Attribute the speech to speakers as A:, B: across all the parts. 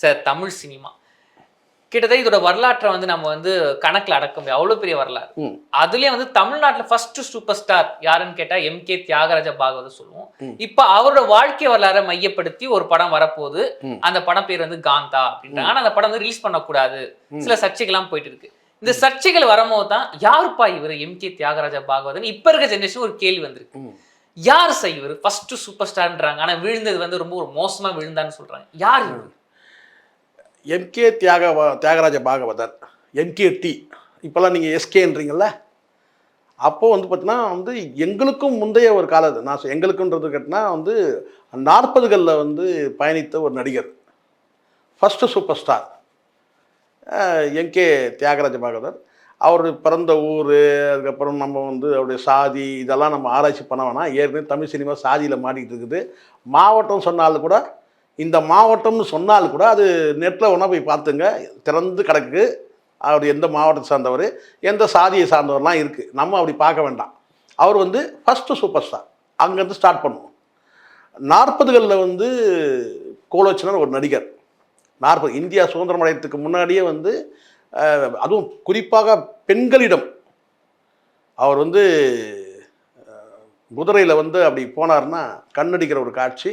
A: Sir Tamil cinema. கிட்டத்தட்ட இதோட வரலாற்றை வந்து நம்ம வந்து கணக்குல அடக்க முடியும் அவ்வளவு பெரிய வரலாறு. அதுலயே வந்து தமிழ்நாட்டுல ஃபர்ஸ்ட் சூப்பர் ஸ்டார் யாருன்னு கேட்டா எம். கே. தியாகராஜ பாகவதர் சொல்லுவோம். இப்ப அவரோட வாழ்க்கை வரலாறை மையப்படுத்தி ஒரு படம் வரப்போகுது. அந்த படம் பேர் வந்து காந்தா அப்படின்றாங்க. ஆனா அந்த படம் வந்து ரிலீஸ் பண்ணக்கூடாது. சில சர்ச்சைகள்லாம் போயிட்டு இருக்கு இந்த சர்ச்சைகள் வரும்போது தான் யாருப்பா இவர் எம். கே. தியாகராஜ பாகவதன்? இப்ப இருக்க ஜெனரேஷன் ஒரு கேள்வி வந்திருக்கு. யார் சார் இவர்? ஃபர்ஸ்ட் சூப்பர் ஸ்டார்ன்றாங்க ஆனா விழுந்தது வந்து ரொம்ப ஒரு மோசமா விழுந்தான்னு சொல்றாங்க. யார் இவர்?
B: எம்கே தியாக தியாகராஜ பாகவதர் எம்கே டி. இப்போல்லாம் நீங்கள் எஸ்கேன்றீங்கள அப்போது வந்து பார்த்தீங்கன்னா வந்து எங்களுக்கும் முந்தைய ஒரு காலம் நான் சொ- எங்களுக்குன்றது கேட்டினா வந்து நாற்பதுகளில் வந்து பயணித்த ஒரு நடிகர். First super star M K Thyagaraja Bhagavathar. அவர் பிறந்த ஊர் அதுக்கப்புறம் நம்ம வந்து அவருடைய சாதி இதெல்லாம் நம்ம ஆராய்ச்சி பண்ண வேணாம். ஏற்கனவே தமிழ் சினிமா சாதியில் மாட்டிக்கிட்டு இருக்குது. மாவட்டம் சொன்னாலும் கூட இந்த மாவட்டம்னு சொன்னால் கூட அது நெட்டில் ஒன்றா போய் பார்த்துங்க. திறந்து கிடக்கு. அவர் எந்த மாவட்டத்தை சார்ந்தவர் எந்த சாதியை சார்ந்தவர்லாம் இருக்குது நம்ம அப்படி பார்க்க வேண்டாம். அவர் வந்து ஃபஸ்ட்டு சூப்பர் ஸ்டார் அங்கேருந்து ஸ்டார்ட் பண்ணுவோம். நாற்பதுகளில் வந்து கோலோச்சனர் ஒரு நடிகர். நாற்பது இந்தியா சுதந்திரம் அடையத்துக்கு முன்னாடியே வந்து அதுவும் குறிப்பாக பெண்களிடம். அவர் வந்து குதிரையில் வந்து அப்படி போனார்னா கண்ணடிக்கிற ஒரு காட்சி.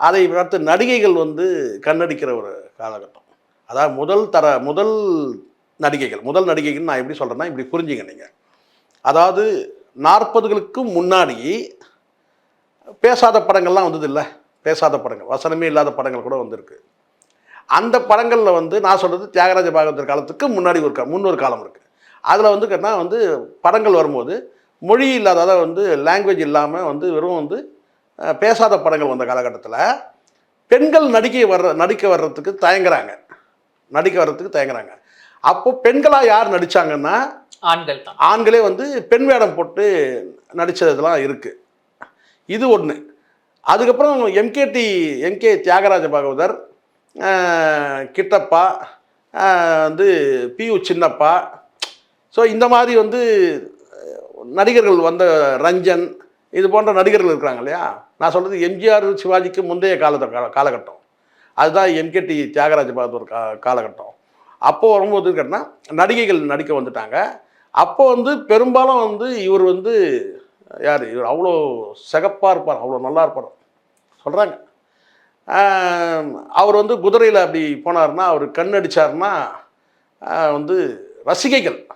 B: அதை பார்த்து நடிகைகள் வந்து கண்ணடிக்கிற ஒரு காலகட்டம். அதாவது முதல் தர முதல் நடிகைகள் முதல் நடிகைகள் நான் எப்படி சொல்கிறேன்னா இப்படி புரிஞ்சுங்க நீங்கள் அதாவது நாற்பதுகளுக்கு முன்னாடி பேசாத படங்கள்லாம் வந்தது இல்லை பேசாத படங்கள் வசனமே இல்லாத படங்கள் கூட வந்திருக்கு. அந்த படங்களில் வந்து நான் சொல்கிறது தியாகராஜ பாகவதர் காலத்துக்கு முன்னாடி ஒரு கா முன்னொரு காலம் இருக்குது அதில் வந்து கேட்டால் வந்து படங்கள் வரும்போது மொழி இல்லாத அதாவது வந்து லாங்குவேஜ் இல்லாமல் வந்து வெறும் வந்து பேசாத படங்கள் வந்த காலகட்டத்தில் பெண்கள் நடிக்க வர்ற நடிக்க வர்றதுக்கு தயங்குறாங்க. நடிக்க வர்றதுக்கு தயங்குறாங்க. அப்போ பெண்களாக யார் நடித்தாங்கன்னா
A: ஆண்கள் தான்.
B: ஆண்களே வந்து பெண் வேடம் போட்டு நடித்ததெல்லாம் இருக்குது இது ஒன்று அதுக்கப்புறம் M K T M K Thyagaraja Bhagavathar Kittappa வந்து பியு சின்னப்பா. ஸோ இந்த மாதிரி வந்து நடிகர்கள் வந்த ரஞ்சன் இது போன்ற நடிகர்கள் இருக்கிறாங்க இல்லையா? நான் சொல்கிறது எம்ஜிஆர் சிவாஜிக்கு முந்தைய காலத்தை கால- காலகட்டம். அதுதான் என்கேடி தியாகராஜ பாகவதர் கா காலகட்டம். அப்போது வரும்போது கேட்டால் நடிகைகள் நடிக்க வந்துட்டாங்க. அப்போ வந்து பெரும்பாலும் வந்து இவர் வந்து யார் இவர் அவ்வளோ சிகப்பாக இருப்பார் அவ்வளோ நல்லா இருப்பார். சொல்கிறாங்க அவர் வந்து குதிரையில் அப்படி போனார்னா அவர் கண் அடித்தார்னா வந்து ரசிகைகள்.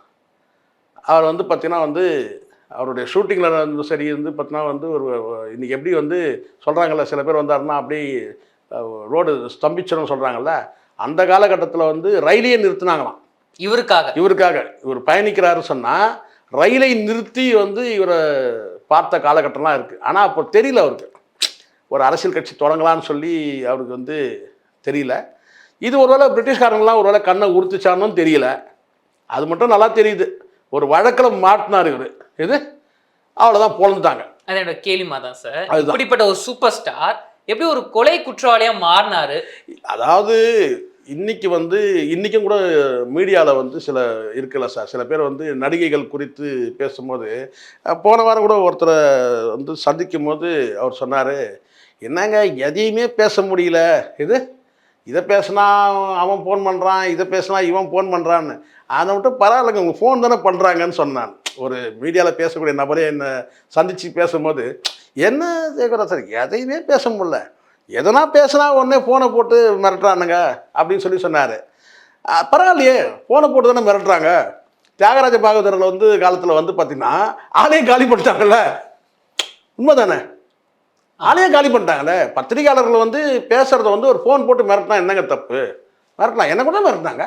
B: அவர் வந்து பார்த்திங்கன்னா வந்து அவருடைய ஷூட்டிங்கில் வந்து சரி வந்து பார்த்தீங்கன்னா வந்து ஒரு இன்னைக்கு எப்படி வந்து சொல்கிறாங்கல்ல சில பேர் வந்தாருன்னா அப்படியே ரோடு ஸ்தம்பிச்சிடும் சொல்கிறாங்கல்ல அந்த காலகட்டத்தில் வந்து ரயிலையே நிறுத்துனாங்களாம்.
A: இவருக்காக.
B: இவருக்காக. இவர் பயணிக்கிறாரு சொன்னால் ரயிலை நிறுத்தி வந்து இவரை பார்த்த காலகட்டம்லாம் இருக்குது ஆனால் அப்போ தெரியல அவருக்கு. ஒரு அரசியல் கட்சி தொடங்கலான்னு சொல்லி அவருக்கு வந்து தெரியல. இது ஒருவேளை பிரிட்டிஷ்காரங்களாம் ஒருவேளை கண்ணை உறுத்துச்சானும் தெரியல. அது மட்டும் நல்லா தெரியுது. ஒரு வழக்கில் மாட்டினார் இவர். இது அவ்வளோதான் பொழந்துட்டாங்க
A: அது என்னோட கேள்விமா தான் சார். இப்படிப்பட்ட ஒரு சூப்பர் ஸ்டார் எப்படி ஒரு கொலை குற்றவாளியா மாறினாரு?
B: அதாவது இன்னைக்கு வந்து இன்றைக்கும் கூட மீடியாவில் வந்து சில இருக்குல்ல சார். சில பேர் வந்து நடிகைகள் குறித்து பேசும்போது போன வாரம் கூட ஒருத்தரை வந்து சந்திக்கும் போது அவர் சொன்னார் என்னங்க எதையுமே பேச முடியல. இது இதை பேசினா அவன் ஃபோன் பண்ணுறான் இதை பேசினா இவன் ஃபோன் பண்ணுறான்னு அதை மட்டும் பரவாயில்லைங்க உங்கள் ஃபோன் தானே பண்ணுறாங்கன்னு சொன்னான். ஒரு மீடியாவில் பேசக்கூடிய நபரே என்னை சந்தித்து பேசும்போது என்ன சேகரா சார் எதையுமே பேச முடில எதனா பேசினா உடனே ஃபோனை போட்டு மிரட்டுறானுங்க அப்படின்னு சொல்லி சொன்னார். பரவாயில்லையே ஃபோனை போட்டு தானே மிரட்டுறாங்க. தியாகராஜ பாகவதரில் வந்து காலத்தில் வந்து பார்த்திங்கன்னா ஆளையும் காலி பண்ணிட்டாங்கல்ல. உண்மை தானே ஆளையே காலி பண்ணிட்டாங்களே. பத்திரிகையாளர்கள் வந்து பேசுகிறத வந்து ஒரு ஃபோன் போட்டு மிரட்டினா என்னங்க தப்பு? மிரட்டலாம் என்ன கூட மிரட்டினாங்க?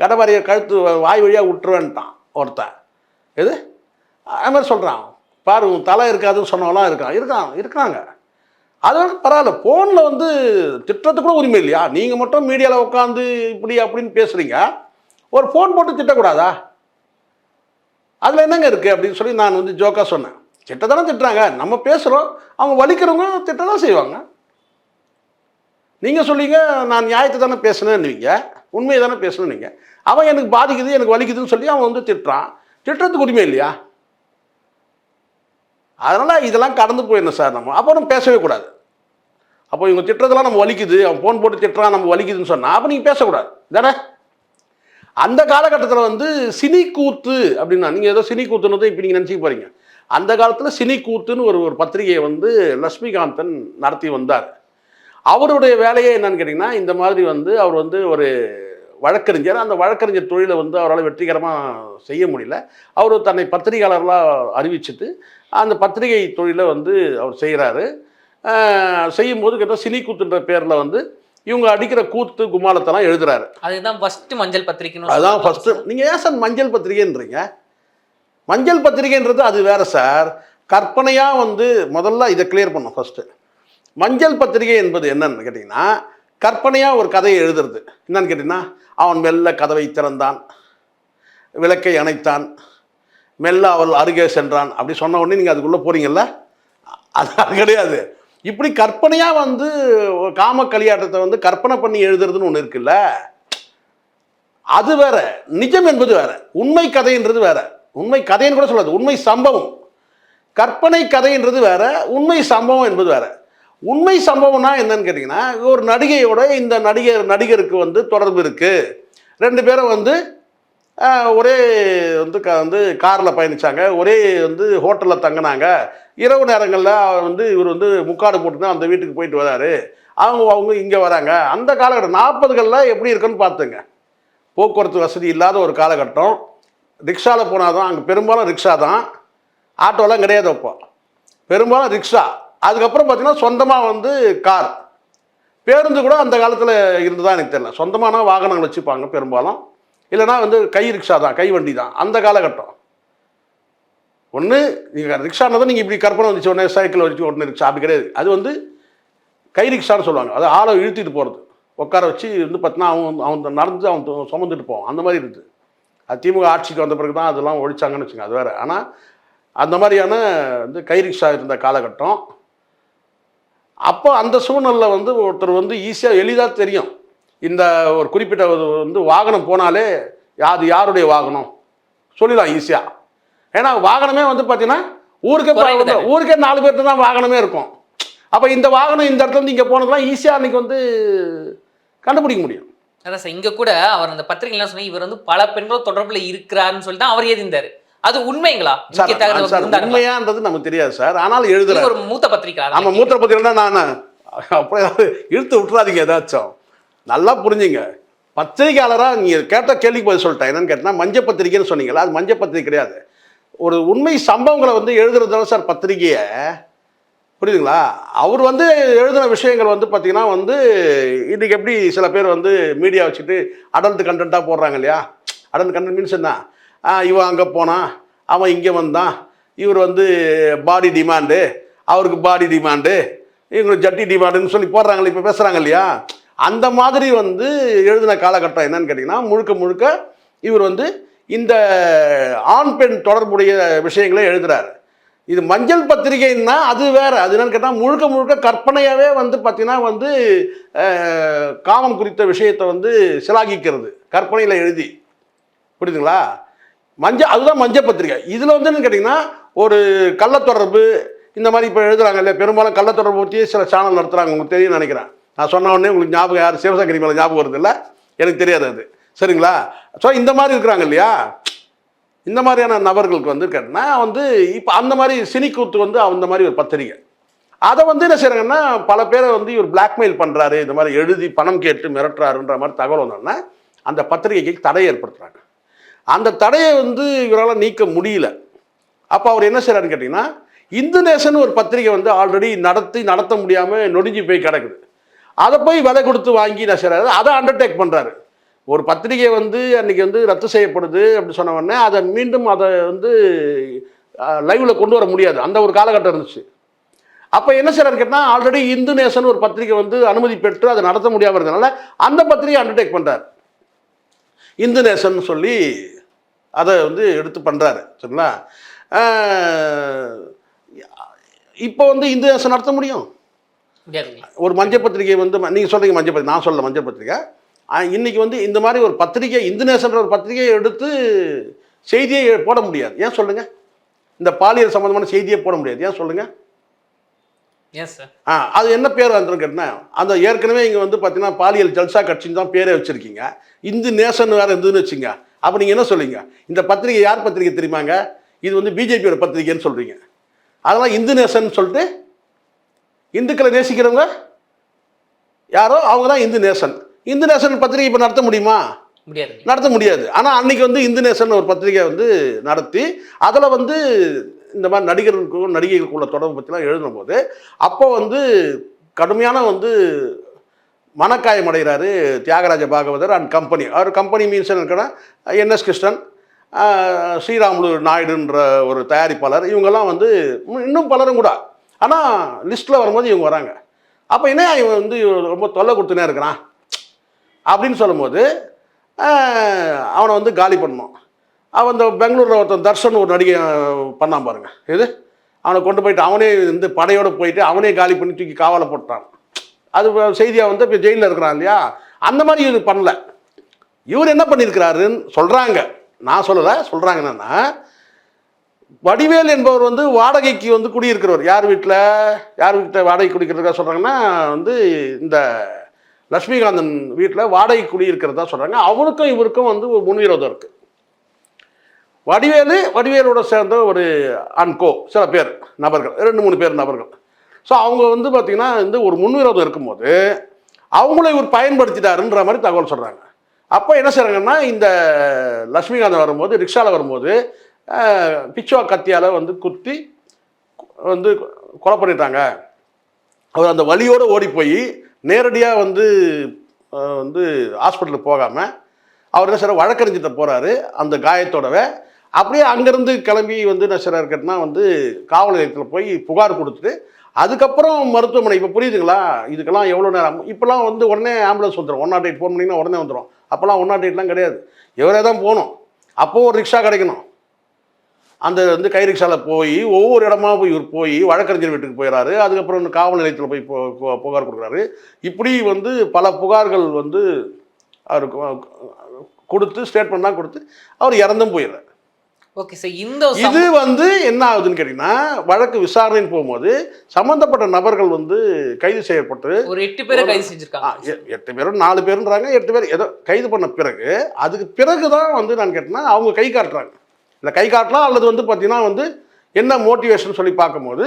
B: கடவாரியை கழுத்து வாய் வழியாக விட்டுருவேன்ட்டான் ஒருத்தன். எது? அது மாதிரி சொல்கிறான் பாரு உன் தலை இருக்காதுன்னு சொன்னவெல்லாம் இருக்கான். இருக்கான் இருக்கிறாங்க அதோட பரவாயில்ல. ஃபோனில் வந்து திட்டத்துக்கு கூட உரிமை இல்லையா? நீங்கள் மட்டும் மீடியாவில் உட்காந்து இப்படி அப்படின்னு பேசுகிறீங்க ஒரு ஃபோன் போட்டு திட்டக்கூடாதா? அதில் என்னங்க இருக்குது அப்படின்னு சொல்லி நான் வந்து ஜோக்காக சொன்னேன். திட்ட தானே திட்டுறாங்க. நம்ம பேசுகிறோம் அவங்க வலிக்கிறவங்க திட்ட தான் செய்வாங்க. நீங்கள் சொல்லிங்க நான் நியாயத்தை தானே பேசுனேன்னுவீங்க. உண்மையை தானே பேசணுன்னீங்க அவன் எனக்கு பாதிக்குது எனக்கு வலிக்குதுன்னு சொல்லி அவன் வந்து திட்டுறான். திட்டுறதுக்கு உரிமை இல்லையா? அதனால் இதெல்லாம் கடந்து போயிடணும் சார் நம்ம. அப்புறம் பேசவே கூடாது. அப்போ இவங்க திட்டுறதெல்லாம் நம்ம வலிக்குது. அவன் ஃபோன் போட்டு திட்டுறான் நம்ம வலிக்குதுன்னு சொன்னால் அப்போ நீங்கள் பேசக்கூடாது. தானே அந்த காலகட்டத்தில் வந்து சினி கூத்து அப்படின்னா நீங்கள் ஏதோ சினி கூத்துன்னு இப்போ நீங்கள் நினச்சிக்க போகிறீங்க அந்த காலத்தில் சினி கூத்துன்னு ஒரு ஒரு பத்திரிகையை வந்து லட்சுமிகாந்தன் நடத்தி வந்தார். அவருடைய வேலையே என்னன்னு கேட்டிங்கன்னா இந்த மாதிரி வந்து அவர் வந்து ஒரு வழக்கறிஞர். அந்த வழக்கறிஞர் தொழிலை வந்து அவரால் வெற்றிகரமாக செய்ய முடியல. அவர் தன்னை பத்திரிகையாளர்களாக அறிவிச்சிட்டு அந்த பத்திரிகை தொழிலை வந்து அவர் செய்கிறாரு செய்யும்போது கிட்ட சினி கூத்துன்ற பேரில் வந்து இவங்க அடிக்கிற கூத்து கும்மாளத்தெல்லாம் எழுதுறாரு.
A: அதுதான் ஃபர்ஸ்ட் மஞ்சள் பத்திரிக்கைன்னு
B: அதுதான். ஃபஸ்ட்டு நீங்கள் ஏன் சார் மஞ்சள் பத்திரிகைன்றீங்க? மஞ்சள் பத்திரிகைன்றது அது வேற சார் கற்பனையாக வந்து முதல்ல இதை கிளியர் பண்ணும் ஃபஸ்ட்டு மஞ்சள் பத்திரிகை என்பது என்னன்னு கேட்டிங்கன்னா கற்பனையாக ஒரு கதையை எழுதுறது. என்னன்னு கேட்டிங்கன்னா அவன் மெல்ல கதவை திறந்தான். விளக்கை அணைத்தான். மெல்ல அவள் அருகே சென்றான். அப்படி சொன்ன உடனே நீங்கள் அதுக்குள்ளே போகிறீங்கல்ல அது அது கிடையாது. இப்படி கற்பனையாக வந்து காம களியாட்டத்தை வந்து கற்பனை பண்ணி எழுதுறதுன்னு ஒன்று இருக்குல்ல? அது வேற. நிஜம் என்பது வேற. உண்மை கதைன்றது வேற. உண்மை கதைன்னு கூட சொல்லாது. உண்மை சம்பவம். கற்பனை கதைன்றது வேற உண்மை சம்பவம் என்பது வேற. உண்மை சம்பவம்னா என்னன்னு கேட்டிங்கன்னா ஒரு நடிகையோட இந்த நடிகர் நடிகருக்கு வந்து தொடர்பு இருக்குது ரெண்டு பேரும் வந்து ஒரே வந்து க வந்து காரில் பயணிச்சாங்க. ஒரே வந்து ஹோட்டலில் தங்கினாங்க. இரவு நேரங்களில் வந்து இவர் வந்து முக்காடு போட்டுதான் அந்த வீட்டுக்கு போயிட்டு வராரு. அவங்க அவங்க இங்கே வராங்க. அந்த காலகட்டம் நாற்பதுகளில் எப்படி இருக்குன்னு பார்த்துங்க. போக்குவரத்து வசதி இல்லாத ஒரு காலகட்டம். ரிக்ஷாவில் போனால் தான் அங்கே பெரும்பாலும் ரிக்ஷா தான். ஆட்டோலாம் கிடையாது அப்போ. பெரும்பாலும் ரிக்ஷா. அதுக்கப்புறம் பார்த்திங்கன்னா சொந்தமாக வந்து கார். பேருந்து கூட அந்த காலத்தில் இருந்ததா எனக்கு தெரியல. சொந்தமான வாகனங்கள் வச்சுப்பாங்க பெரும்பாலும். இல்லைனா வந்து கை ரிக்ஷா தான் கை வண்டி தான். அந்த காலகட்டம். ஒன்று நீங்கள் ரிக்ஷானதான் நீங்கள் இப்படி கற்பனை வந்துச்சு உடனே சைக்கிள் வச்சு உடனே ரிக்ஷா. அப்படி கிடையாது. அது வந்து கை ரிக்ஷான்னு சொல்லுவாங்க. அது ஆளை இழுத்திட்டு போகிறது உட்கார வச்சு வந்து பார்த்தீங்கன்னா அவன் அவன் நடந்து அவன் சுமந்துட்டு போவான். அந்த மாதிரி இருக்குது அது திமுக ஆட்சிக்கு வந்த பிறகு தான் அதெல்லாம் ஒழிச்சாங்கன்னு வச்சுங்க அது வேறு. ஆனால் அந்த மாதிரியான வந்து கை ரிக்ஷா இருந்த காலகட்டம். அப்போ அந்த சூழ்நிலையில் வந்து ஒருத்தர் வந்து ஈஸியாக எளிதாக தெரியும். இந்த ஒரு குறிப்பிட்ட வந்து வாகனம் போனாலே அது யாருடைய வாகனம்? சொல்லிடலாம் ஈஸியாக ஏன்னா வாகனமே வந்து பார்த்தீங்கன்னா ஊருக்கே ஊருக்கே நாலு பேர்ட்டு தான் வாகனமே இருக்கும். அப்போ இந்த வாகனம் இந்த இடத்துல இருந்து இங்கே போனதெல்லாம் ஈஸியாக அன்றைக்கி வந்து கண்டுபிடிக்க முடியும்.
A: அதான் சார் இங்க கூட அவர் அந்த பத்திரிகைலாம் சொன்னா இவர் வந்து பல பெண்களோட தொடர்புல இருக்கிறாருன்னு சொல்லிட்டு தான் அவர் எழுதியிருந்தாரு. அது உண்மைங்களா?
B: சார்? உண்மையான்றது நமக்கு தெரியாது சார். ஆனால் எழுதுற
A: ஒரு மூத்த பத்திரிகை
B: ஆமாம் மூத்திர பத்திரிகைனா நான். அப்படியே இழுத்து விட்டுறாதீங்க ஏதாச்சும். நல்லா புரிஞ்சுங்க. பத்திரிகையாளராக நீங்கள் கேட்ட கேள்விக்கு பதில் சொல்லிட்டேன். என்னன்னு கேட்டால் மஞ்சள் பத்திரிக்கைன்னு சொன்னீங்களா அது மஞ்சள் பத்திரிகை கிடையாது. ஒரு உண்மை சம்பவங்களை வந்து எழுதுறதுனால சார் பத்திரிகையை புரியுதுங்களா? அவர் வந்து எழுதின விஷயங்கள் வந்து பார்த்தீங்கன்னா வந்து இன்றைக்கி எப்படி சில பேர் வந்து மீடியா வச்சுட்டு அடல்ட் கண்டென்ட்டாக போடுறாங்க இல்லையா? அடல்ட் கண்டென்ட் மீன்ஸ் என்ன? ஆ, இவன் அங்கே போனான் அவன் இங்கே வந்தான் இவர் வந்து பாடி டிமாண்டு அவருக்கு பாடி டிமாண்டு இவங்களுக்கு ஜட்டி டிமாண்டுன்னு சொல்லி போடுறாங்களே இப்போ பேசுகிறாங்க இல்லையா? அந்த மாதிரி வந்து எழுதின காலகட்டம் என்னன்னு கேட்டிங்கன்னா முழுக்க முழுக்க இவர் வந்து இந்த ஆண் பெண் தொடர்புடைய விஷயங்களை எழுதுகிறாரு இது மஞ்சள் பத்திரிகைன்னா அது வேற. அது என்னன்னு கேட்டால் முழுக்க முழுக்க கற்பனையாகவே வந்து பார்த்தீங்கன்னா வந்து காமம் குறித்த விஷயத்தை வந்து சிலாகிக்கிறது. கற்பனையில் எழுதி. புரியுதுங்களா? மஞ்சள் அதுதான் மஞ்சள் பத்திரிகை. இதில் வந்து என்னன்னு கேட்டிங்கன்னா ஒரு கள்ளத்தொடர்பு இந்த மாதிரி இப்போ எழுதுகிறாங்க இல்லையா? பெரும்பாலும் கள்ளத்தொடர்பு பற்றியே சில சேனல் நடத்துகிறாங்க உங்களுக்கு தெரியும் நினைக்கிறேன். நான் சொன்ன உடனே உங்களுக்கு ஞாபகம் யார் சிவசங்கரி மேலே ஞாபகம் வருது இல்லை? எனக்கு தெரியாது அது. சரிங்களா? ஸோ இந்த மாதிரி இருக்கிறாங்க இல்லையா? இந்த மாதிரியான நபர்களுக்கு வந்து கேட்டினா. வந்து இப்போ அந்த மாதிரி சினிக்கூத்து வந்து அந்த மாதிரி ஒரு பத்திரிகை. அதை வந்து என்ன செய்கிறாங்கன்னா பல பேரை வந்து இவர் பிளாக்மெயில் பண்ணுறாரு இந்த மாதிரி எழுதி பணம் கேட்டு மிரட்டுறாருன்ற மாதிரி தகவல் வந்தோடனே அந்த பத்திரிகைக்கு தடை ஏற்படுத்துகிறாங்க அந்த தடையை வந்து இவரால் நீக்க முடியல. அப்போ அவர் என்ன செய்கிறாருன்னு கேட்டிங்கன்னா இந்து நேசன் ஒரு பத்திரிகை வந்து ஆல்ரெடி நடத்தி நடத்த முடியாமல் நொடிஞ்சு போய் கிடக்குது. அதை போய் விலை கொடுத்து வாங்கி என்ன செய்கிறாரு அதை அண்டர்டேக் பண்ணுறாரு ஒரு பத்திரிகை வந்து அன்னைக்கு வந்து ரத்து செய்யப்படுது அப்படி சொன்ன உடனே அதை மீண்டும் அதை வந்து லைவ்ல கொண்டு வர முடியாது. அந்த ஒரு காலகட்டம் இருந்துச்சு. அப்போ என்ன செய்யறாரு கேட்டால் ஆல்ரெடி இந்து நேசன் ஒரு பத்திரிகை வந்து அனுமதி பெற்று அதை நடத்த முடியாமல் இருந்தனால அந்த பத்திரிகை அண்டர்டேக் பண்ணுறாரு இந்து நேசன் சொல்லி அதை வந்து எடுத்து பண்ணுறாரு சரிங்களா? இப்போ வந்து இந்து நேசன் நடத்த முடியும்? ஒரு மஞ்சள் பத்திரிகை வந்து நீங்கள் சொல்கிறீங்க மஞ்சள் பத்திரிகை நான் சொல்ல மஞ்சள் பத்திரிகை ஆ, இன்னைக்கு வந்து இந்த மாதிரி ஒரு பத்திரிகை இந்துநேசன்ற ஒரு பத்திரிகையை எடுத்து செய்தியை போட முடியாது. ஏன் சொல்லுங்க? இந்த பாலியல் சம்பந்தமான செய்தியை போட முடியாது. ஏன் சொல்லுங்க?
A: எஸ் சார்
B: ஆ அது என்ன பேர் வந்துரும் கேட்டேன் அந்த ஏற்கனவே இங்கே வந்து பார்த்தீங்கன்னா பாலியல் ஜல்சா கட்சின்னு தான் பேரே வச்சுருக்கீங்க. இந்து நேசன் வேறு இருந்ததுன்னு வச்சுங்க. அப்போ நீங்கள் என்ன சொல்றீங்க இந்த பத்திரிகை யார் பத்திரிகை தெரியுமாங்க? இது வந்து பிஜேபியோட பத்திரிகைன்னு சொல்கிறீங்க அதெல்லாம் இந்து நேசன் சொல்லிட்டு இந்துக்களை நேசிக்கிறவங்க? யாரோ? அவங்க தான் இந்து நேசன். இந்து நேசன் பத்திரிகை இப்போ நடத்த முடியுமா?
A: முடியாது.
B: நடத்த முடியாது. ஆனால் அன்னைக்கு வந்து இந்து நேசன் ஒரு பத்திரிகை வந்து நடத்தி அதில் வந்து இந்த மாதிரி நடிகர்களுக்கும் நடிகைகளுக்குள்ள தொடர்பு பற்றிலாம் எழுதும் போது அப்போ வந்து கடுமையான வந்து மனக்காயம் அடைகிறாரு தியாகராஜ பாகவதர் அண்ட் கம்பெனி. அவர் கம்பெனி மீன்ஸ் என்னன்னா என்எஸ் கிருஷ்ணன் ஸ்ரீராமுலு நாயுடுன்ற ஒரு தயாரிப்பாளர். இவங்கெல்லாம் வந்து இன்னும் பலரும் கூட. ஆனால் லிஸ்ட்டில் வரும்போது இவங்க வராங்க. அப்போ என்ன இவன் வந்து ரொம்ப தொல்லை கொடுத்துனே இருக்கிறான்? அப்படின்னு சொல்லும்போது அவனை வந்து காலி பண்ணணும். அவன் இந்த பெங்களூரில் ஒருத்தன் தர்ஷன் ஒரு நடிகை பண்ணான் பாருங்க. இது அவனை கொண்டு போயிட்டு அவனே வந்து படையோடு போயிட்டு அவனே காலி பண்ணி தூக்கி காவலை போட்டான். அது செய்தியாக வந்து இப்போ ஜெயிலில் இருக்கிறான் இல்லையா? அந்த மாதிரி இவர் பண்ணல. இவர் என்ன பண்ணியிருக்கிறாருன்னு சொல்கிறாங்க நான் சொல்லலை சொல்கிறாங்க என்னென்னா வடிவேல் என்பவர் வந்து வாடகைக்கு வந்து குடியிருக்கிறவர். யார் வீட்டில் யார் வீட்டில் வாடகை குடிக்கிறதுக்காக சொல்கிறாங்கன்னா வந்து இந்த லட்சுமிகாந்தன் வீட்டில் வாடகை குடியிருக்கிறதா சொல்கிறாங்க அவனுக்கும் இவருக்கும் வந்து ஒரு முன்விரோதம் இருக்குது வடிவேலு வடிவேலோட சேர்ந்த ஒரு அன்கோ சில பேர் நபர்கள் ரெண்டு மூணு பேர் நபர்கள். ஸோ அவங்க வந்து பார்த்திங்கன்னா வந்து ஒரு முன்விரோதம் இருக்கும்போது அவங்கள இவர் பயன்படுத்திட்டாருன்ற மாதிரி தகவல் சொல்கிறாங்க அப்போ என்ன செய்கிறாங்கன்னா இந்த லட்சுமிகாந்தன் வரும்போது ரிக்ஷாவில் வரும்போது பிச்சுவா கத்தியால் வந்து குத்தி வந்து கொலை பண்ணிட்டாங்க. அவர் அந்த வழியோடு ஓடி போய் நேரடியாக வந்து வந்து ஹாஸ்பிட்டலுக்கு போகாமல் அவர் என்ன சார் வழக்கறிஞர்கிட்ட போகிறாரு அந்த காயத்தோடவே. அப்படியே அங்கேருந்து கிளம்பி வந்து என்ன சார் இருக்கட்டுனா வந்து காவல் நிலையத்தில் போய் புகார் கொடுத்துட்டு அதுக்கப்புறம் மருத்துவமனை இப்போ புரியுதுங்களா? இதுக்கெல்லாம் எவ்வளோ நேரம்? இப்போலாம் வந்து உடனே ஆம்புலன்ஸ் வந்துடும் ஒன் நாட் எயிட் ஃபோன் பண்ணிங்கன்னா உடனே வந்துடும் அப்போல்லாம் ஒன் நாட் எயிட்லாம் கிடையாது. இவரே தான் போகணும். அப்போது ஒரு ரிக்ஷா கிடைக்கணும். அந்த வந்து கை ரிக்ஷாவில் போய் ஒவ்வொரு இடமா போய் இவர் போய் வழக்கறிஞர் வீட்டுக்கு போயிடறாரு அதுக்கப்புறம் காவல் நிலையத்தில் போய் புகார் கொடுக்குறாரு. இப்படி வந்து பல புகார்கள் வந்து அவருக்கு கொடுத்து ஸ்டேட்மெண்ட்லாம் கொடுத்து அவர் இறந்தும் போயிடுறாரு.
A: ஓகே சார் இந்த
B: இது வந்து என்ன ஆகுதுன்னு கேட்டிங்கன்னா வழக்கு விசாரணைன்னு போகும்போது சம்மந்தப்பட்ட நபர்கள் வந்து கைது செய்யப்பட்டு
A: ஒரு எட்டு பேரை கைது செஞ்சிருக்காங்க.
B: எட்டு பேரும் நாலு பேருன்றாங்க. எட்டு பேர் ஏதோ கைது பண்ண பிறகு அதுக்கு பிறகு தான் வந்து நான் கேட்டேன்னா அவங்க கை காட்டுறாங்க. இல்லை கை காட்டலாம் அல்லது வந்து பார்த்தீங்கன்னா வந்து என்ன மோட்டிவேஷன் சொல்லி பார்க்கும்போது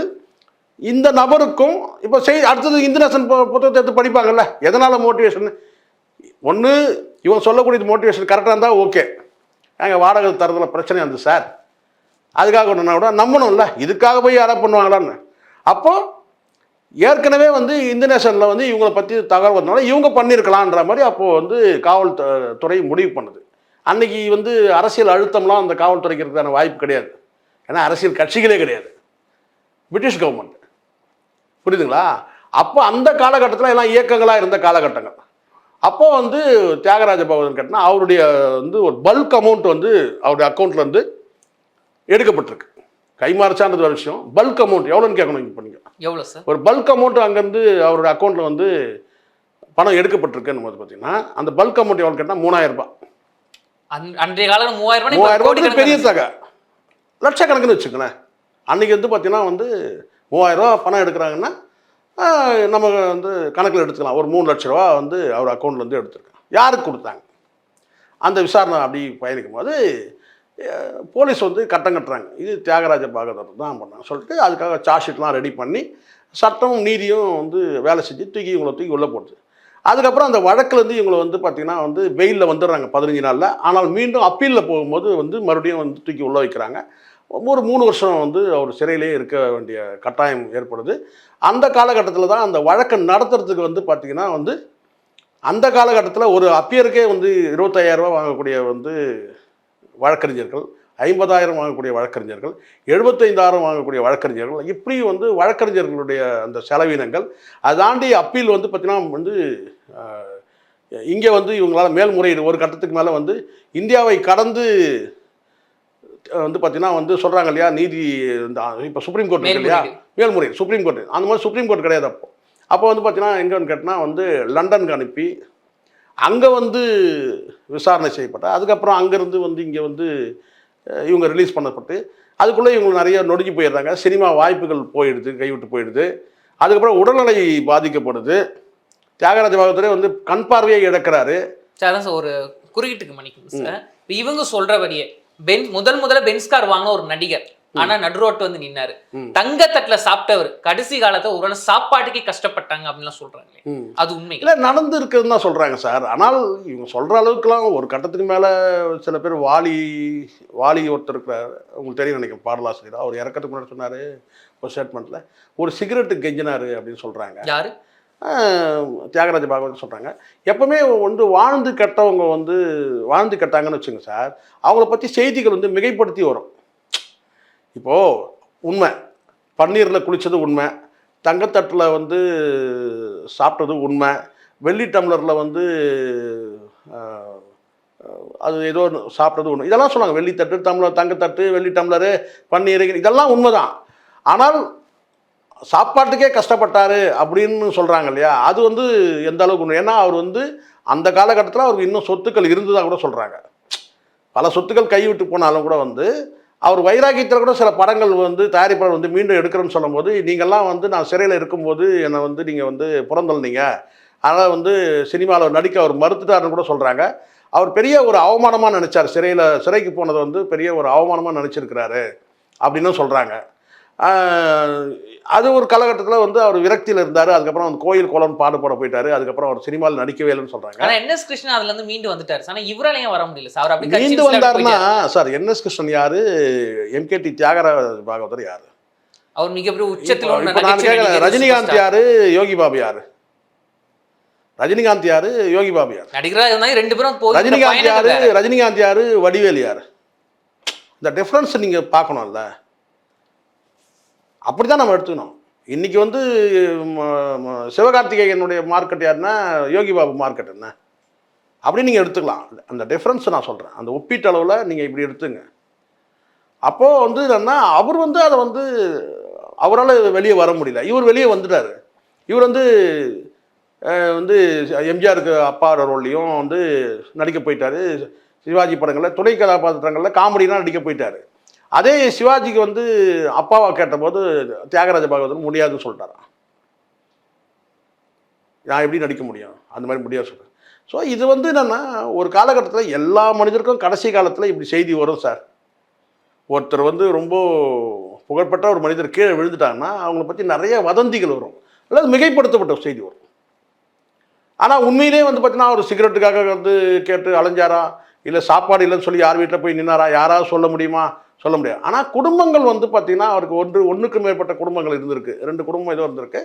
B: இந்த நபருக்கும் இப்போ செய் அடுத்தது இந்திரசன் புத்தகத்தை எடுத்து படிப்பாங்கல்ல எதனால் மோட்டிவேஷன் ஒன்று இவன் சொல்லக்கூடிய மோட்டிவேஷன் கரெக்டாக இருந்தால் ஓகே எங்கள் வாடகை தரதுல பிரச்சனை வந்து சார். அதுக்காக ஒன்றுனா கூட நம்பணும்ல இதுக்காக போய் யாராவது பண்ணுவாங்களான்னு. அப்போது ஏற்கனவே வந்து இந்தோனேஷனில் வந்து இவங்களை பற்றி தகவல் வந்தனால இவங்க பண்ணியிருக்கலான்ற மாதிரி அப்போது வந்து காவல் துறை முடிவு பண்ணுது. அன்னைக்கு வந்து அரசியல் அழுத்தம்லாம் அந்த காவல்துறைக்கு இருக்கிறதான வாய்ப்பு கிடையாது. ஏன்னா அரசியல் கட்சிகளே கிடையாது. பிரிட்டிஷ் கவர்மெண்ட் புரியுதுங்களா? அப்போ அந்த காலகட்டத்தில் எல்லாம் இயக்கங்களாக இருந்த காலகட்டங்கள். அப்போ வந்து தியாகராஜ பகவதன் கட்டினா அவருடைய வந்து ஒரு பல்க் அமௌண்ட் வந்து அவருடைய அக்கௌண்ட்ல இருந்து எடுக்கப்பட்டிருக்கு. கைமாறுச்சான்றது ஒரு விஷயம். பல்க் அமௌண்ட் எவ்வளோன்னு கேட்கணும் இப்போ நீங்கள்
A: எவ்வளவு சார்?
B: ஒரு பல்க் அமௌண்ட் அங்கேருந்து அவரோட அக்கௌண்ட்டில் வந்து பணம் எடுக்கப்பட்டிருக்குன்னு போது பார்த்தீங்கன்னா அந்த பல்க் அமௌண்ட் எவ்வளோ கேட்டால் மூணாயிரம் ரூபாய்.
A: அன்றைய காலம் மூவாயிரம்
B: மூவாயிரம் ரூபாய் பெரிய தொகை லட்சக்கணக்குன்னு வச்சுக்கோங்களேன். அன்னைக்கு வந்து பார்த்தீங்கன்னா வந்து மூவாயிரம் ரூபா பணம் எடுக்கிறாங்கன்னா நம்ம வந்து கணக்கில் எடுத்துக்கலாம். ஒரு மூணு லட்ச ரூபா வந்து அவர் அக்கௌண்ட்லேருந்து எடுத்துருக்காங்க. யாருக்கு கொடுத்தாங்க? அந்த விசாரணை அப்படி பயணிக்கும் போது போலீஸ் வந்து கட்டம் கட்டுறாங்க. இது தியாகராஜ பாகவதர் தான் பண்ணாங்க சொல்லிட்டு அதுக்காக சார்ஜ் ஷீட்லாம் ரெடி பண்ணி சட்டமும் நீதியும் வந்து வேலை செஞ்சு தூக்கி இவங்களை தூக்கி உள்ளே போட்டுது அதுக்கப்புறம் அந்த வழக்குலேருந்து இவங்களை வந்து பார்த்திங்கன்னா வந்து வெயிலில் வந்துடுறாங்க பதினஞ்சு நாளில். ஆனால் மீண்டும் அப்பீலில் போகும்போது வந்து மறுபடியும் வந்து தூக்கி உள்ளே வைக்கிறாங்க. ஒரு மூணு வருஷம் வந்து அவர் சிறையிலே இருக்க வேண்டிய கட்டாயம் ஏற்படுது. அந்த காலகட்டத்தில் தான் அந்த வழக்கை நடத்துறதுக்கு வந்து பார்த்திங்கன்னா வந்து அந்த காலகட்டத்தில் ஒரு அப்பியருக்கே வந்து இருபத்தாயிரம் ரூபாய் வாங்கக்கூடிய வந்து வழக்கறிஞர்கள் ஐம்பதாயிரம் வாங்கக்கூடிய வழக்கறிஞர்கள் எழுபத்தைந்தாயிரம் வாங்கக்கூடிய வழக்கறிஞர்கள் இப்படி வந்து வழக்கறிஞர்களுடைய அந்த செலவினங்கள் அதை தாண்டி அப்பீல் வந்து பார்த்தீங்கன்னா வந்து இங்கே வந்து இவங்களால மேல்முறையீடு ஒரு கட்டத்துக்கு மேலே வந்து இந்தியாவை கடந்து வந்து பார்த்தீங்கன்னா வந்து சொல்கிறாங்க இல்லையா நீதி இந்த இப்போ சுப்ரீம் கோர்ட் இருக்கு இல்லையா?
A: மேல்முறையீடு.
B: சுப்ரீம் கோர்ட் அந்த மாதிரி சுப்ரீம் கோர்ட் கிடையாது அப்போ. அப்போ வந்து பார்த்தீங்கன்னா எங்கன்னு கேட்டால் வந்து லண்டனுக்கு அனுப்பி அங்கே வந்து விசாரணை செய்யப்பட்ட அதுக்கப்புறம் அங்கேருந்து வந்து இங்கே வந்து இவங்க ரிலீஸ் பண்ணப்பட்டு அதுக்குள்ளே இவங்க நிறைய நொடிஞ்சு போயிடுறாங்க. சினிமா வாய்ப்புகள் போயிடுது கைவிட்டு போயிடுது. அதுக்கப்புறம் உடல்நிலை பாதிக்கப்படுது. தியாகராஜ பாகவதரே வந்து கண் பார்வையை இழக்கிறாரு.
A: சார் ஒரு குறுக்கிட்டுக்கு இப்ப இவங்க சொல்றபடியே பென் முதல் முதல்ல பென்ஸ் கார் வாங்கின ஒரு நடிகர். ஆனா நடுரோட்டு வந்து நின்னாரு.
B: ம்.
A: தங்கத்தட்டுல சாப்பிட்டவர் கடைசி காலத்துல ஒரு சாப்பாட்டுக்கே கஷ்டப்பட்டாங்க அப்படின்லாம் சொல்றாங்களே.
B: ம்.
A: அது உண்மை.
B: இல்லை நடந்து இருக்குதுன்னு தான் சொல்கிறாங்க சார். ஆனால் இவங்க சொல்கிற அளவுக்குலாம் ஒரு கட்டத்துக்கு மேலே சில பேர் வாலி வாலி ஒருத்தர் இருக்கிறார். உங்களுக்கு தெரியும் நினைக்கிறேன் பாடலாசிரியர். அவர் இறக்கத்துக்கு முன்னாடி சொன்னார் ஒரு ஸ்டேட்மெண்ட்டில் ஒரு சிகரெட்டு கெஞ்சினாரு அப்படின்னு சொல்கிறாங்க
A: யாரு?
B: தியாகராஜ பாகவதன் சொல்கிறாங்க எப்பவுமே வந்து வாழ்ந்து கெட்டவங்க வந்து வாழ்ந்து கெட்டாங்கன்னு வச்சுங்க சார். அவங்கள பற்றி செய்திகள் வந்து மிகைப்படுத்தி வரும். இப்போது உண்மை. பன்னீரில் குளித்தது உண்மை. தங்கத்தட்டில் வந்து சாப்பிட்டது உண்மை. வெள்ளி டம்ளரில் வந்து அது ஏதோ ஒண்ணு சாப்பிட்டது உண்மை. இதெல்லாம் சொன்னாங்க வெள்ளித்தட்டு டம்ளர் தங்கத்தட்டு வெள்ளி டம்ளரு பன்னீர் இதெல்லாம் உண்மைதான். ஆனால் சாப்பாட்டுக்கே கஷ்டப்பட்டார் அப்படின்னு சொல்கிறாங்க இல்லையா? அது வந்து எந்த அளவுக்கு உண்மை? ஏன்னா அவர் வந்து அந்த காலகட்டத்தில் அவருக்கு இன்னும் சொத்துக்கள் இருந்ததாக கூட சொல்கிறாங்க பல சொத்துக்கள் கைவிட்டு போனாலும் கூட வந்து அவர் வைராக்கியத்தில் கூட சில படங்கள் வந்து தயாரிப்பாளர் வந்து மீண்டும் எடுக்கிறேன்னு சொல்லும்போது நீங்கள்லாம் வந்து நான் சிறையில் இருக்கும்போது என்னை வந்து நீங்கள் வந்து புறந்தள்ளினீங்க. அதனால் வந்து சினிமாவில் நடிக்க அவர் மறுத்துட்டாருன்னு கூட சொல்கிறாங்க அவர் பெரிய ஒரு அவமானமாக நினச்சார். சிறையில் சிறைக்கு போனதை வந்து பெரிய ஒரு அவமானமாக நினச்சிருக்கிறாரு. அப்படின்னு சொல்கிறாங்க அது ஒரு காலகட்டத்தில் வந்து அவர் விரக்தியில் இருந்தார். அதுக்கப்புறம் வந்து கோயில் கோலம் பாடுபட போயிட்டாரு. அதுக்கப்புறம் அவர் சினிமாவில் நடிக்கவே இல்லைன்னு சொல்கிறாங்க
A: ஆனா என் எஸ் கிருஷ்ணன் அதுல இருந்து மீண்டு வந்துட்டாரு. ஆனா இவரால ஏன் வர முடியல சார்? அவர் அப்படி
B: மீண்டு
A: போயிட்டாரு.
B: சார் என்எஸ் கிருஷ்ணன் யாரு? எம்கேடி தியாகராஜ பாகவதர் யாரு?
A: அவர் மிகப்பெரிய உச்சத்தில்
B: ரஜினிகாந்த். யாரு? யோகி பாபு யாரு? ரஜினிகாந்த் யாரு? யோகி பாபு யாரு?
A: நடிகரா இருந்தாங்க ரெண்டு பேரும்
B: ரஜினிகாந்த் யாரு. ரஜினிகாந்த் யாரு? வடிவேல் யாரு? இந்த டிஃப்ரென்ஸ் நீங்க பார்க்கணும்ல. அப்படிதான் நம்ம எடுத்துக்கணும். இன்றைக்கி வந்து சிவகார்த்திகேயனுடைய மார்க்கெட் யாருன்னா யோகி பாபு மார்க்கெட் என்ன? அப்படி நீங்கள் எடுத்துக்கலாம். அந்த டிஃப்ரென்ஸ் நான் சொல்கிறேன் அந்த ஒப்பீட்டளவில் நீங்கள் இப்படி எடுத்துங்க. அப்போது வந்து என்னென்னா அவர் வந்து அதை வந்து அவரால் வெளியே வர முடியல. இவர் வெளியே வந்துட்டார். இவர் வந்து வந்து எம்ஜிஆருக்கு அப்பா ரோல்லையும் வந்து நடிக்க போயிட்டார். சிவாஜி படங்களில் துணை கதாபாத்திரங்களில் காமெடிலாம் நடிக்க போயிட்டார். அதே சிவாஜிக்கு வந்து அப்பாவை கேட்டபோது தியாகராஜ பாகவதன் முடியாதுன்னு சொல்லிட்டாரான் நான் எப்படி நடிக்க முடியும்? அந்த மாதிரி முடியாது சொல்கிறேன் ஸோ இது வந்து என்னென்னா ஒரு காலகட்டத்தில் எல்லா மனிதருக்கும் கடைசி காலத்தில் இப்படி செய்தி வரும் சார். ஒருத்தர் வந்து ரொம்ப புகழ்பெற்ற ஒரு மனிதர் கீழே விழுந்துட்டாங்கன்னா அவங்கள பற்றி நிறைய வதந்திகள் வரும். அல்லது மிகைப்படுத்தப்பட்ட செய்தி வரும். ஆனால் உண்மையிலே வந்து பார்த்தீங்கன்னா ஒரு சிகரெட்டுக்காக வந்து கேட்டு அலைஞ்சாரா? இல்லை சாப்பாடு இல்லைன்னு சொல்லி யார் வீட்டில் போய் நின்னாரா? யாராவது சொல்ல முடியுமா? சொல்ல முடியாது. ஆனால் குடும்பங்கள் வந்து பார்த்திங்கன்னா அவருக்கு ஒன்று ஒன்றுக்கு மேற்பட்ட குடும்பங்கள் இருந்திருக்கு. ரெண்டு குடும்பம் ஏதோ இருந்திருக்கு.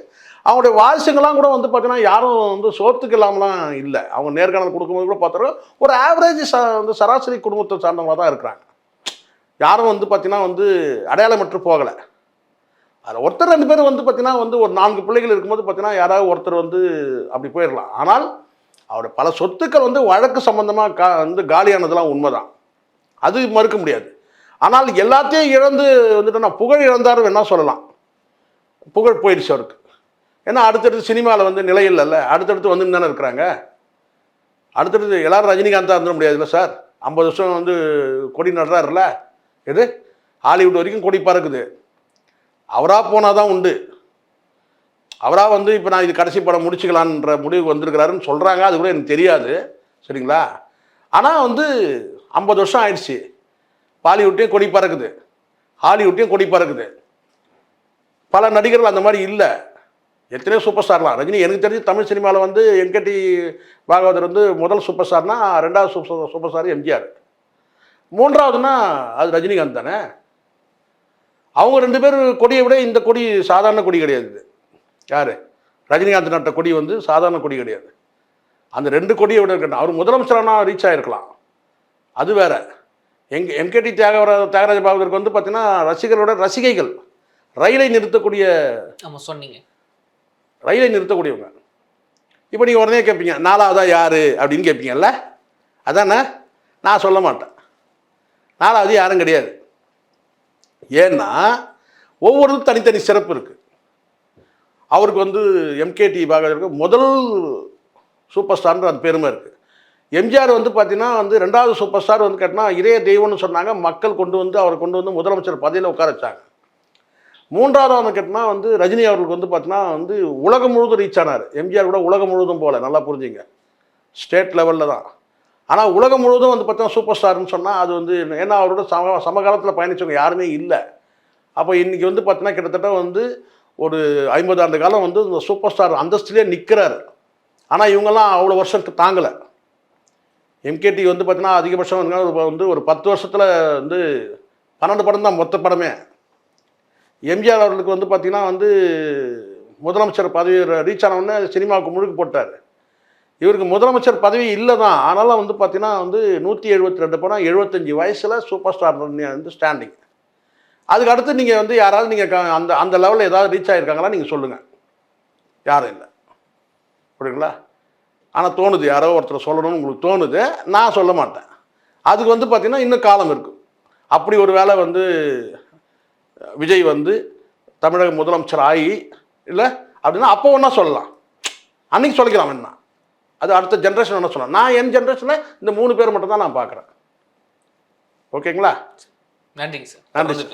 B: அவங்களுடைய வாரிசுங்கள்லாம் கூட வந்து பார்த்திங்கன்னா யாரும் வந்து சோத்துக்கு இல்லாமலாம் இல்லை. அவங்க நேர்காணல் கொடுக்கும்போது கூட பார்த்தோம் ஒரு ஆவரேஜ் ச வந்து சராசரி குடும்பத்தை சார்ந்தவங்க தான் இருக்கிறாங்க. யாரும் வந்து பார்த்திங்கன்னா வந்து அடையாளமற்று போகலை. அதில் ஒருத்தர் ரெண்டு பேரும் வந்து பார்த்திங்கன்னா வந்து ஒரு நான்கு பிள்ளைகள் இருக்கும்போது பார்த்திங்கன்னா யாராவது ஒருத்தர் வந்து அப்படி போயிடலாம். ஆனால் அவருடைய பல சொத்துக்கள் வந்து வழக்கு சம்மந்தமாக கா வந்து காலியானதெல்லாம் உண்மைதான். அது மறுக்க முடியாது. ஆனால் எல்லாத்தையும் இழந்து வந்துட்டு நான் புகழ் இழந்தார் வேணால் சொல்லலாம். புகழ் போயிடுச்சு அவருக்கு. ஏன்னா அடுத்தடுத்து சினிமாவில் வந்து நிலை இல்லைல்ல. அடுத்தடுத்து வந்து தானே இருக்கிறாங்க. அடுத்தடுத்து எல்லாரும் ரஜினிகாந்தாக இருந்துட முடியாதுல்ல சார்? ஐம்பது வருஷம் வந்து கொடி நடுறாருல எது? ஹாலிவுட் வரைக்கும் கொடி பறக்குது. அவராக போனால் தான் உண்டு. அவராக வந்து இப்போ நான் இது கடைசி படம் முடிச்சுக்கலான்ற முடிவுக்கு வந்திருக்கிறாருன்னு சொல்கிறாங்க அது கூட எனக்கு தெரியாது. சரிங்களா? ஆனால் வந்து ஐம்பது வருஷம் ஆயிடுச்சு. பாலிவுட்டையும் கொடி பறக்குது. ஹாலிவுட்டையும் கொடி பறக்குது. பல நடிகர்கள் அந்த மாதிரி இல்லை. எத்தனையோ சூப்பர் ஸ்டார்லாம் ரஜினி எனக்கு தெரிஞ்சு தமிழ் சினிமாவில் வந்து என்கேடி பாகவதர் வந்து முதல் சூப்பர் ஸ்டார்னா ரெண்டாவது super super star M G R. மூன்றாவதுன்னா அது ரஜினிகாந்த் தானே? அவங்க ரெண்டு பேர் கொடியை விட இந்த கொடி சாதாரண கொடி கிடையாது யார்? ரஜினிகாந்த் நட்ட கொடி வந்து சாதாரண கொடி கிடையாது. அந்த ரெண்டு கொடியை விட இருக்கட்டும். அவர் முதலமைச்சரானா ரீச் ஆகிருக்கலாம் அது வேறு. எங்க எம்கேடி தியாகவர தியாகராஜ பாகவதற்கு வந்து பார்த்தீங்கன்னா ரசிகர்களோட ரசிகைகள். ரயிலை நிறுத்தக்கூடிய
A: சொன்னீங்க.
B: ரயிலை நிறுத்தக்கூடியவங்க. இப்போ நீங்கள் உடனே கேட்பீங்க நாலாவதா யார்? அப்படின்னு கேட்பீங்கல்ல அதானே? நான் சொல்ல மாட்டேன். நாலாவது யாரும் கிடையாது. ஏன்னா ஒவ்வொருக்கும் தனித்தனி சிறப்பு இருக்குது அவருக்கு வந்து எம்கேடி பாகவதற்கு முதல் சூப்பர் ஸ்டார்ன்ற அந்த பெருமை இருக்குது எம்ஜிஆர் வந்து பார்த்தீங்கன்னா வந்து ரெண்டாவது சூப்பர் ஸ்டார் வந்து கேட்டினா இதே தெய்வம்னு சொன்னாங்க. மக்கள் கொண்டு வந்து அவரை கொண்டு வந்து முதலமைச்சர் பதவியில் உட்கார வச்சாங்க. மூன்றாவது வந்து கேட்டால் வந்து ரஜினி அவர்களுக்கு வந்து பார்த்தீங்கன்னா வந்து உலகம் முழுவதும் ரீச் ஆனார். எம்ஜிஆர் கூட உலகம் முழுவதும் போகல நல்லா புரிஞ்சுங்க. ஸ்டேட் லெவலில் தான். ஆனால் உலகம் முழுவதும் வந்து பார்த்தீங்கன்னா சூப்பர் ஸ்டார்னு சொன்னால் அது வந்து ஏன்னா அவரோட சம சமகாலத்தில் பயணிச்சவங்க யாருமே இல்லை. அப்போ இன்றைக்கி வந்து பார்த்தீங்கன்னா கிட்டத்தட்ட வந்து ஒரு ஐம்பது ஆண்டு காலம் வந்து இந்த சூப்பர் ஸ்டார் அந்தஸ்துலேயே நிற்கிறாரு ஆனால் இவங்கெல்லாம் அவ்வளோ வருஷத்துக்கு தாங்கலை. எம்கேடி வந்து பார்த்தீங்கன்னா அதிகபட்சம் வந்து ஒரு- வந்து ஒரு பத்து வருஷத்தில் வந்து பன்னெண்டு படம் தான் மொத்த படமே. எம்ஜிஆர் அவர்களுக்கு வந்து பார்த்தீங்கன்னா வந்து முதலமைச்சர் பதவி ரீச் ஆனவுடனே சினிமாவுக்கு முழுக்கு போட்டார். இவருக்கு முதலமைச்சர் பதவி இல்லை தான். ஆனாலும் வந்து பார்த்தீங்கன்னா வந்து நூற்றி எழுபத்தி ரெண்டு படம் எழுபத்தஞ்சி வயசில் சூப்பர் ஸ்டார் வந்து ஸ்டாண்டிங் அதுக்கு அடுத்து நீங்கள் வந்து யாராவது நீங்கள் அந்த அந்த லெவலில் ஏதாவது ரீச் ஆகிருக்காங்களா நீங்கள் சொல்லுங்கள் யாரும் இல்லை. புரியுங்களா ஆனால் தோணுது யாரோ ஒருத்தர் சொல்லணும்னு உங்களுக்கு தோணுது நான் சொல்ல மாட்டேன். அதுக்கு வந்து பார்த்திங்கன்னா இன்னும் காலம் இருக்கும் அப்படி ஒரு வேளை வந்து விஜய் வந்து தமிழக முதலமைச்சர் ஆகி இல்லை அப்படின்னா அப்போ ஒன்றா சொல்லலாம். அன்னைக்கு சொல்லிக்கலாம் என்ன அது அடுத்த ஜென்ரேஷன் என்ன சொல்லலாம். நான் என் ஜென்ரேஷனில் இந்த மூணு பேர் மட்டும் தான் நான் பார்க்குறேன் ஓகேங்களா?
A: நன்றிங்க சார்.
B: நன்றி.